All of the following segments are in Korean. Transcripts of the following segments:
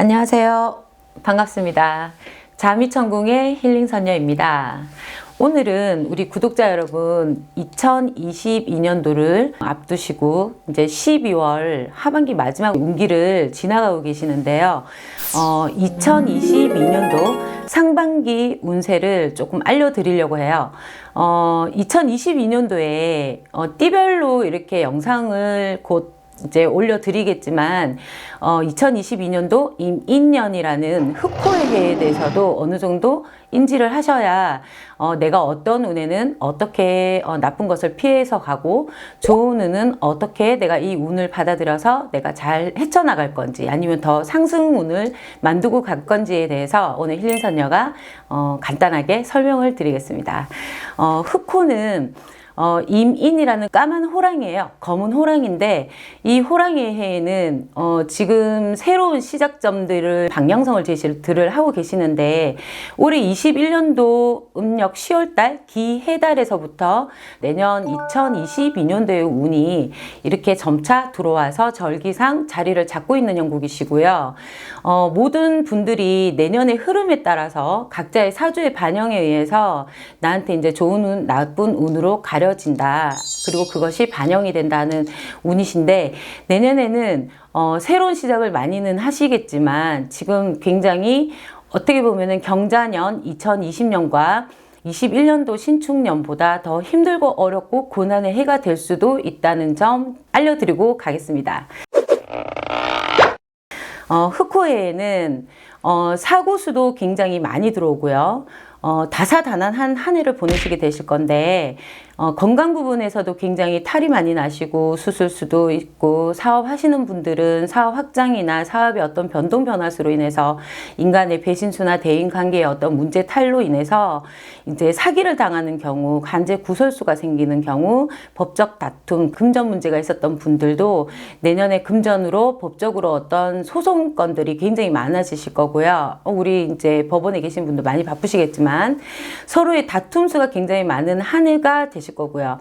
안녕하세요. 반갑습니다. 자미천궁의 힐링선녀입니다. 오늘은 우리 구독자 여러분 2022년도를 앞두시고 이제 12월 하반기 마지막 운기를 지나가고 계시는데요. 어, 2022년도 상반기 운세를 조금 알려드리려고 해요. 어, 2022년도에 어, 띠별로 이렇게 영상을 곧 이제 올려드리겠지만 어, 2022년도 임인년이라는 흑호의 해에 대해서도 어느 정도 인지를 하셔야 어, 내가 어떤 운에는 어떻게 어, 나쁜 것을 피해서 가고 좋은 운은 어떻게 내가 이 운을 받아들여서 내가 잘 헤쳐나갈 건지 아니면 더 상승 운을 만들고 갈 건지에 대해서 오늘 힐링 선녀가 어, 간단하게 설명을 드리겠습니다. 어, 흑호는 어, 임인이라는 까만 호랑이에요. 검은 호랑인데 이 호랑이의 해에는 어, 지금 새로운 시작점들을 방향성을 제시를 하고 계시는데 올해 21년도 음력 10월달 기해달에서부터 내년 2022년도의 운이 이렇게 점차 들어와서 절기상 자리를 잡고 있는 형국이시고요. 어, 모든 분들이 내년의 흐름에 따라서 각자의 사주의 반영에 의해서 나한테 이제 좋은 운, 나쁜 운으로 가려 진다. 그리고 그것이 반영이 된다는 운이신데 내년에는 어, 새로운 시작을 많이는 하시겠지만 지금 굉장히 어떻게 보면은 경자년 2020년과 21년도 신축년보다 더 힘들고 어렵고 고난의 해가 될 수도 있다는 점 알려드리고 가겠습니다. 어, 흑호에는 어, 사고 수도 굉장히 많이 들어오고요. 어, 다사다난한 한 해를 보내시게 되실 건데 어, 건강 부분에서도 굉장히 탈이 많이 나시고 수술 수도 있고 사업하시는 분들은 사업 확장이나 사업의 어떤 변동 변화수로 인해서 인간의 배신수나 대인 관계의 어떤 문제 탈로 인해서 이제 사기를 당하는 경우 관제 구설수가 생기는 경우 법적 다툼 금전 문제가 있었던 분들도 내년에 금전으로 법적으로 어떤 소송 건들이 굉장히 많아지실 거고요. 어, 우리 이제 법원에 계신 분들 많이 바쁘시겠지만 서로의 다툼 수가 굉장히 많은 한 해가 되실 거고요.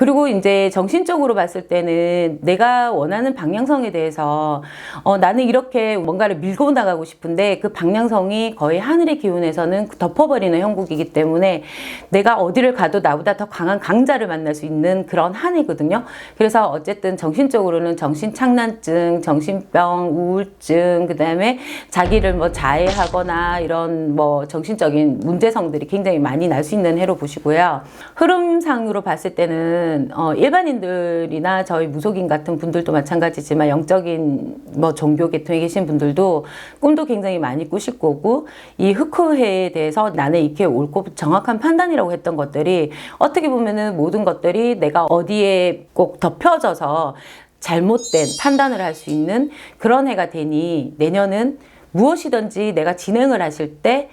그리고 이제 정신적으로 봤을 때는 내가 원하는 방향성에 대해서 어, 나는 이렇게 뭔가를 밀고 나가고 싶은데 그 방향성이 거의 하늘의 기운에서는 덮어버리는 형국이기 때문에 내가 어디를 가도 나보다 더 강한 강자를 만날 수 있는 그런 한 해거든요. 그래서 어쨌든 정신적으로는 정신착란증, 정신병, 우울증, 그 다음에 자기를 뭐 자해하거나 이런 뭐 정신적인 문제성들이 굉장히 많이 날 수 있는 해로 보시고요. 흐름상으로 봤을 때는 어, 일반인들이나 저희 무속인 같은 분들도 마찬가지지만 영적인 뭐 종교 계통에 계신 분들도 꿈도 굉장히 많이 꾸실 거고 이 흑호해에 대해서 나는 이렇게 옳고 정확한 판단이라고 했던 것들이 어떻게 보면은 모든 것들이 내가 어디에 꼭 덮여져서 잘못된 판단을 할 수 있는 그런 해가 되니 내년은 무엇이든지 내가 진행을 하실 때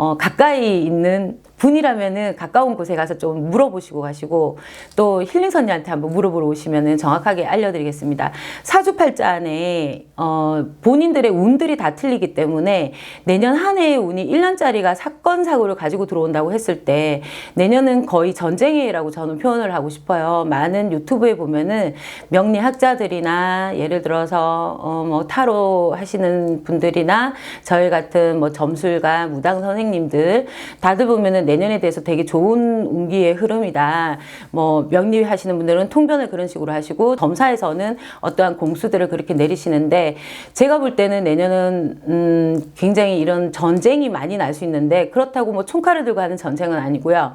어, 가까이 있는 분이라면은 가까운 곳에 가서 좀 물어보시고 가시고 또 힐링 선녀한테 한번 물어보러 오시면은 정확하게 알려드리겠습니다. 사주팔자 안에 어, 본인들의 운들이 다 틀리기 때문에 내년 한 해의 운이 1년짜리가 사건 사고를 가지고 들어온다고 했을 때 내년은 거의 전쟁의 해라고 저는 표현을 하고 싶어요. 많은 유튜브에 보면은 명리학자들이나 예를 들어서 어, 뭐 타로 하시는 분들이나 저희 같은 뭐 점술가 무당 선생님 들 다들 보면은 내년에 대해서 되게 좋은 운기의 흐름이다. 뭐 명리 하시는 분들은 통변을 그런 식으로 하시고 검사에서는 어떠한 공수들을 그렇게 내리시는데 제가 볼 때는 내년은 음 굉장히 이런 전쟁이 많이 날 수 있는데 그렇다고 뭐 총칼을 들고 하는 전쟁은 아니고요.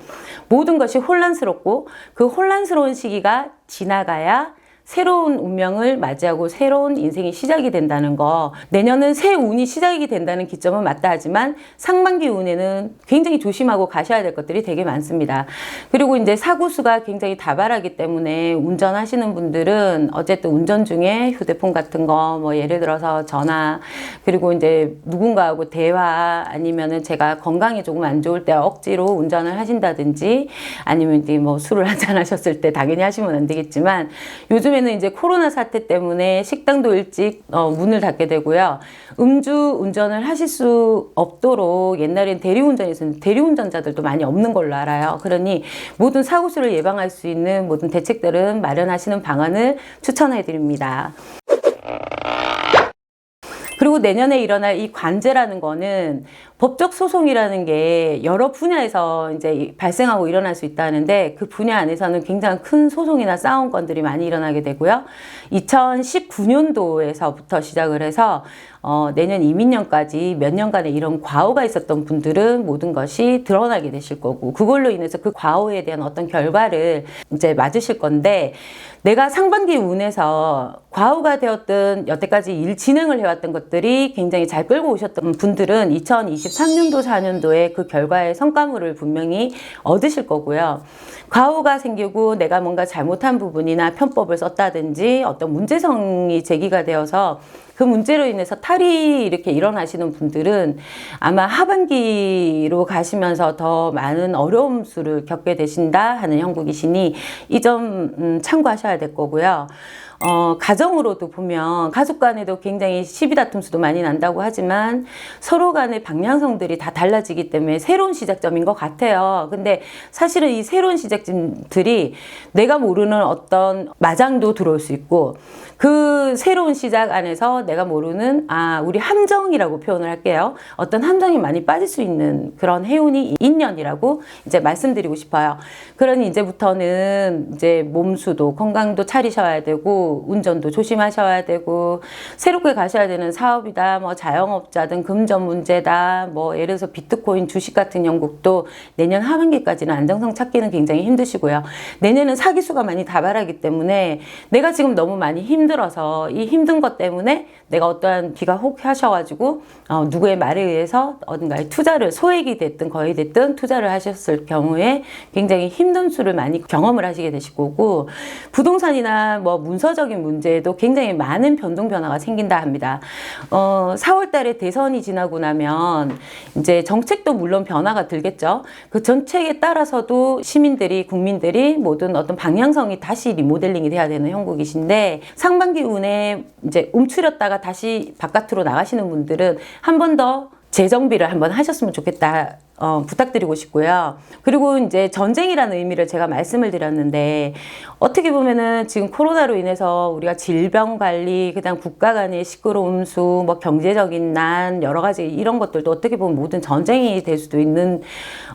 모든 것이 혼란스럽고 그 혼란스러운 시기가 지나가야 새로운 운명을 맞이하고 새로운 인생이 시작이 된다는 거. 내년은 새 운이 시작이 된다는 기점은 맞다 하지만 상반기 운에는 굉장히 조심하고 가셔야 될 것들이 되게 많습니다. 그리고 이제 사고수가 굉장히 다발하기 때문에 운전하시는 분들은 어쨌든 운전 중에 휴대폰 같은 거 뭐 예를 들어서 전화 그리고 이제 누군가하고 대화 아니면은 제가 건강이 조금 안 좋을 때 억지로 운전을 하신다든지 아니면 이제 뭐 술을 한잔 하셨을 때 당연히 하시면 안 되겠지만 요즘 요즘에는 이제 코로나 사태 때문에 식당도 일찍 어, 문을 닫게 되고요. 음주 운전을 하실 수 없도록 옛날엔 대리운전이 있었는데 대리운전자들도 많이 없는 걸로 알아요. 그러니 모든 사고수를 예방할 수 있는 모든 대책들은 마련하시는 방안을 추천해 드립니다. 그리고 내년에 일어날 이 관제라는 거는 법적 소송이라는 게 여러 분야에서 이제 발생하고 일어날 수 있다는데 그 분야 안에서는 굉장히 큰 소송이나 싸움 건들이 많이 일어나게 되고요. 2019년도에서부터 시작을 해서 어, 내년 이민년까지 몇 년간의 이런 과오가 있었던 분들은 모든 것이 드러나게 되실 거고 그걸로 인해서 그 과오에 대한 어떤 결과를 이제 맞으실 건데 내가 상반기 운에서 과오가 되었던 여태까지 일 진행을 해왔던 것들이 굉장히 잘 끌고 오셨던 분들은 2023년도 4년도에 그 결과의 성과물을 분명히 얻으실 거고요. 과오가 생기고 내가 뭔가 잘못한 부분이나 편법을 썼다든지 어떤 문제성이 제기가 되어서 그 문제로 인해서 탈이 이렇게 일어나시는 분들은 아마 하반기로 가시면서 더 많은 어려움 수를 겪게 되신다 하는 형국이시니 이점 음, 참고하셔야 될 거고요. 어, 가정으로도 보면 가족 간에도 굉장히 시비 다툼수도 많이 난다고 하지만 서로 간의 방향성들이 다 달라지기 때문에 새로운 시작점인 것 같아요. 근데 사실은 이 새로운 시작점들이 내가 모르는 어떤 마장도 들어올 수 있고 그 새로운 시작 안에서 내가 모르는 아 우리 함정이라고 표현을 할게요. 어떤 함정이 많이 빠질 수 있는 그런 해운이 인연이라고 이제 말씀드리고 싶어요. 그러니 이제부터는 이제 몸수도 건강도 차리셔야 되고 운전도 조심하셔야 되고 새롭게 가셔야 되는 사업이다 뭐 자영업자든 금전 문제다 뭐 예를 들어서 비트코인 주식 같은 영국도 내년 하반기까지는 안정성 찾기는 굉장히 힘드시고요. 내년은 사기수가 많이 다발하기 때문에 내가 지금 너무 많이 힘들어서 이 힘든 것 때문에 내가 어떠한 비가 혹 하셔가지고 어, 누구의 말에 의해서 어딘가에 투자를 소액이 됐든 거의 됐든 투자를 하셨을 경우에 굉장히 힘든 수를 많이 경험을 하시게 되실 거고 부동산이나 뭐 문서 적인 문제에도 굉장히 많은 변동 변화가 생긴다 합니다. 어, 4월 달에 대선이 지나고 나면 이제 정책도 물론 변화가 들겠죠. 그 정책에 따라서도 시민들이 국민들이 모든 어떤 방향성이 다시 리모델링이 돼야 되는 형국이신데 상반기 운에 이제 움츠렸다가 다시 바깥으로 나가시는 분들은 한 번 더 재정비를 한번 하셨으면 좋겠다. 어, 부탁드리고 싶고요. 그리고 이제 전쟁이라는 의미를 제가 말씀을 드렸는데 어떻게 보면은 지금 코로나로 인해서 우리가 질병 관리, 그다음 국가 간의 시끄러움 수, 뭐 경제적인 난 여러 가지 이런 것들도 어떻게 보면 모든 전쟁이 될 수도 있는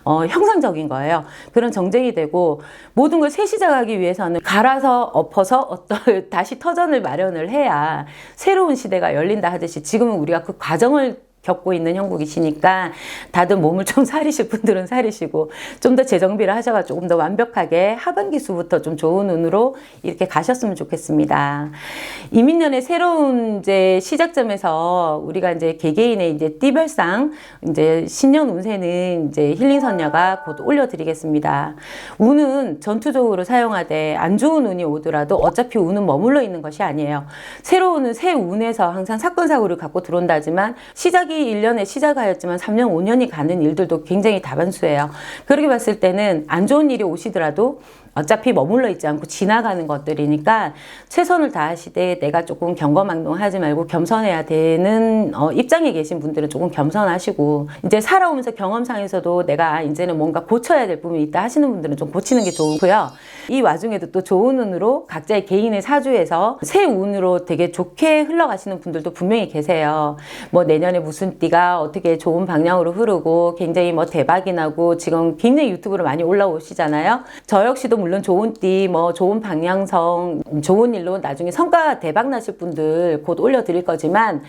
어, 형상적인 거예요. 그런 전쟁이 되고 모든 걸새 시작하기 위해서는 갈아서 엎어서 어떤 다시 터전을 마련을 해야 새로운 시대가 열린다 하듯이 지금은 우리가 그 과정을 겪고 있는 형국이시니까 다들 몸을 좀 사리실 분들은 사리시고 좀 더 재정비를 하셔가 조금 더 완벽하게 하반기 수부터 좀 좋은 운으로 이렇게 가셨으면 좋겠습니다. 이민년의 새로운 이제 시작점에서 우리가 이제 개개인의 이제 띠별상 이제 신년 운세는 이제 힐링 선녀가 곧 올려드리겠습니다. 운은 전투적으로 사용하되 안 좋은 운이 오더라도 어차피 운은 머물러 있는 것이 아니에요. 새로운 새 운에서 항상 사건 사고를 갖고 들어온다지만 시작이 1년에 시작하였지만 3년 5년이 가는 일들도 굉장히 다반수예요. 그렇게 봤을 때는 안 좋은 일이 오시더라도 어차피 머물러 있지 않고 지나가는 것들이니까 최선을 다하시되 내가 조금 경거망동하지 말고 겸손해야 되는 어, 입장에 계신 분들은 조금 겸손하시고 이제 살아오면서 경험상에서도 내가 이제는 뭔가 고쳐야 될 부분이 있다 하시는 분들은 좀 고치는 게 좋고요. 이 와중에도 또 좋은 운으로 각자의 개인의 사주에서 새 운으로 되게 좋게 흘러가시는 분들도 분명히 계세요. 뭐 내년에 무슨 띠가 어떻게 좋은 방향으로 흐르고 굉장히 뭐 대박이 나고 지금 굉장히 유튜브로 많이 올라오시잖아요. 저 역시도 물론 좋은 띠, 뭐 좋은 방향성, 좋은 일로 나중에 성과 대박 나실 분들 곧 올려드릴 거지만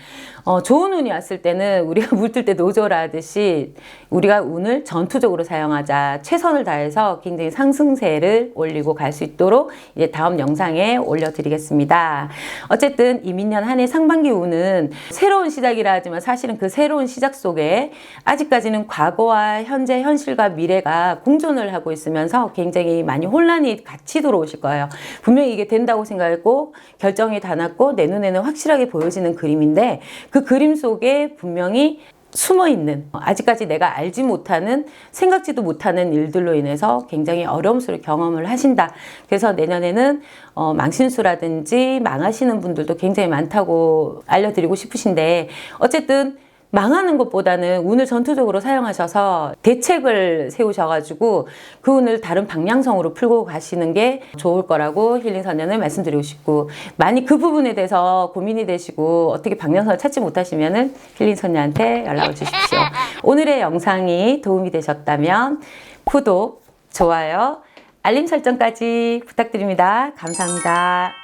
어, 좋은 운이 왔을 때는 우리가 물들 때 노조라 하듯이 우리가 운을 전투적으로 사용하자 최선을 다해서 굉장히 상승세를 올리고 갈 수 있도록 이제 다음 영상에 올려드리겠습니다. 어쨌든 이민년 한 해 상반기 운은 새로운 시작이라 하지만 사실은 그 새로운 시작 속에 아직까지는 과거와 현재, 현실과 미래가 공존을 하고 있으면서 굉장히 많이 혼란이 같이 들어오실 거예요. 분명히 이게 된다고 생각했고 결정이 다 났고 내 눈에는 확실하게 보여지는 그림인데 그 그림 속에 분명히 숨어 있는 아직까지 내가 알지 못하는 생각지도 못하는 일들로 인해서 굉장히 어려움스러운 경험을 하신다. 그래서 내년에는 어, 망신수라든지 망하시는 분들도 굉장히 많다고 알려드리고 싶으신데 어쨌든 망하는 것보다는 운을 전투적으로 사용하셔서 대책을 세우셔가지고 그 운을 다른 방향성으로 풀고 가시는 게 좋을 거라고 힐링 선녀는 말씀드리고 싶고 만약 그 부분에 대해서 고민이 되시고 어떻게 방향성을 찾지 못하시면은 힐링 선녀한테 연락을 주십시오. 오늘의 영상이 도움이 되셨다면 구독, 좋아요, 알림 설정까지 부탁드립니다. 감사합니다.